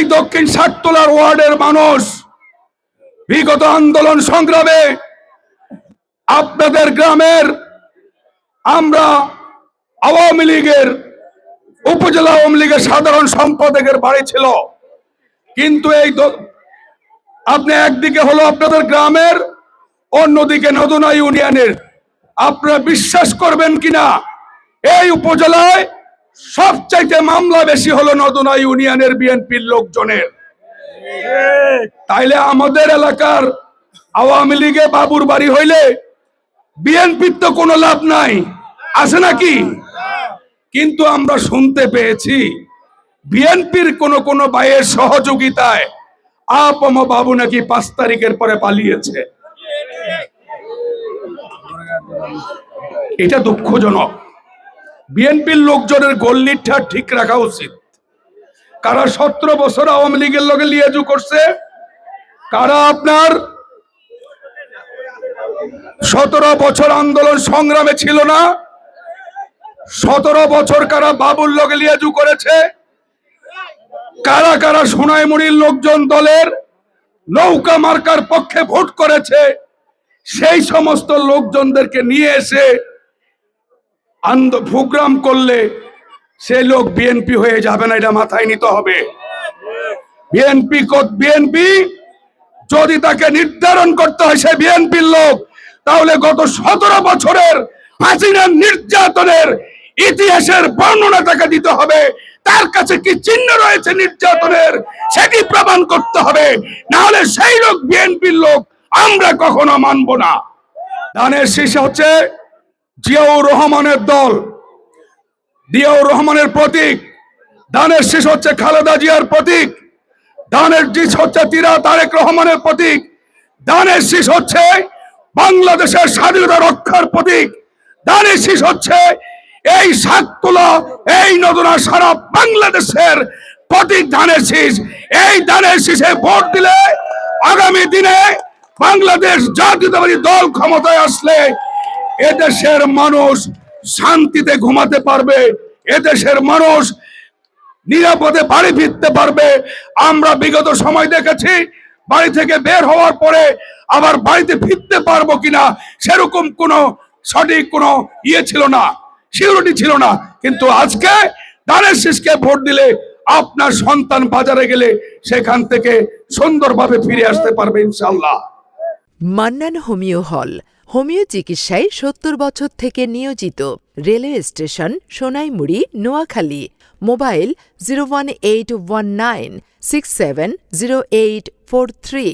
এই দক্ষিণ ষাটতলার ওয়ার্ডের মানুষ বিগত আন্দোলন সংগ্রামে আপনাদের গ্রামের আমরা আওয়ামী লীগের, উপজেলা আওয়ামী লীগের সাধারণ সম্পাদকের বাড়ি ছিল। কিন্তু এই আপনি একদিকে হলো আপনাদের গ্রামের, অন্যদিকে নদনা ইউনিয়নের। আপনারা বিশ্বাস করবেন কিনা? এই উপজেলায় সবচাইতে মামলা বেশি হলো নদনা ইউনিয়নের বিএনপির লোকজনের। তাইলে আমাদের এলাকার আওয়ামী লীগে বাবুর বাড়ি হইলে বিএনপির তো কোনো লাভ নাই। আছে নাকি? কিন্তু আমরা শুনতে পেয়েছি বিএনপির কোন কোন ভাইয়ের সহযোগিতায় আপম বাবু নাকি পাঁচ তারিখের পরে পালিয়েছে। এটা দুঃখজনক। বিএনপির লোকজনের গল্লিটা ঠিক রাখা উচিত। কারা সতেরো বছর আওয়ামী লীগের লগে লিয়াজু করছে, কারা আপনার সতেরো বছর আন্দোলন সংগ্রামে ছিল না, সতেরো বছর কারা বাবুল লগে লিয়াজু করেছে, কারা কারা সোনাইমুড়ির লোকজন দলের নৌকা মার্কার পক্ষে ভোট করেছে, সেই সমস্ত লোকজনদেরকে নিয়ে এসে আন্দ প্রোগ্রাম করলে সে লোক বিএনপি হয়ে যাবে না, এটা মাথায় নিতে হবে। বিএনপি বিএনপি যদি তাকে নির্ধারণ করতে হয় সে বিএনপির লোক, তাহলে গত সতেরো বছরের হাসিনার নির্যাতনের ইতিহাসের বর্ণনা তাকে দিতে হবে। তার কাছে কি চিহ্ন রয়েছে নির্যাতনের সেটি প্রমাণ করতে হবে? না হলে সেই লোক বিএনপির লোক আমরা কখনো মানব না। ধানের শীর্ষে হচ্ছে জিয়াউর রহমানের দল, জিয়াউর রহমানের প্রতীক ধানের শীষ হচ্ছে খালেদা জিয়ার প্রতীক দানের শীষ হচ্ছে তিরা তারেক রহমানের প্রতীক দানের শীষ হচ্ছে বাংলাদেশের স্বাধীনতা রক্ষার প্রতীক দানের শীষ হচ্ছে এই সাততলা এই নদনা সারা বাংলাদেশের প্রতীক ধানের শীষ এই ধানের শীষে ভোট দিলে আগামী দিনে বাংলাদেশ জাতীয়তাবাদী দল ক্ষমতায় আসলে এদেশের মানুষ শান্তিতে ঘুমাতে পারবে, এদেশের মানুষ নিরাপদে বাড়ি ফিরতে পারবে। আমরা বিগত সময় দেখেছি, বাড়ি থেকে বের হওয়ার পরে আবার বাড়িতে ফিরতে পারব কিনা, সেরকম কোনো সঠিক কোনো ইয়ে ছিল না, সিউরিটি ছিল না। কিন্তু আজকে দানের শেষকে ভোট দিলে আপনার সন্তান বাজারে গেলে সেখান থেকে সুন্দরভাবে ফিরে আসতে পারবে ইনশাল্লাহ মান্নান হোমিও হল হোমিও চিকিৎসায় সত্তর বছর থেকে নিয়োজিত। Railway station, Sonaimuri, Noakhali. Mobile zero one eight one nine six seven zero eight four three.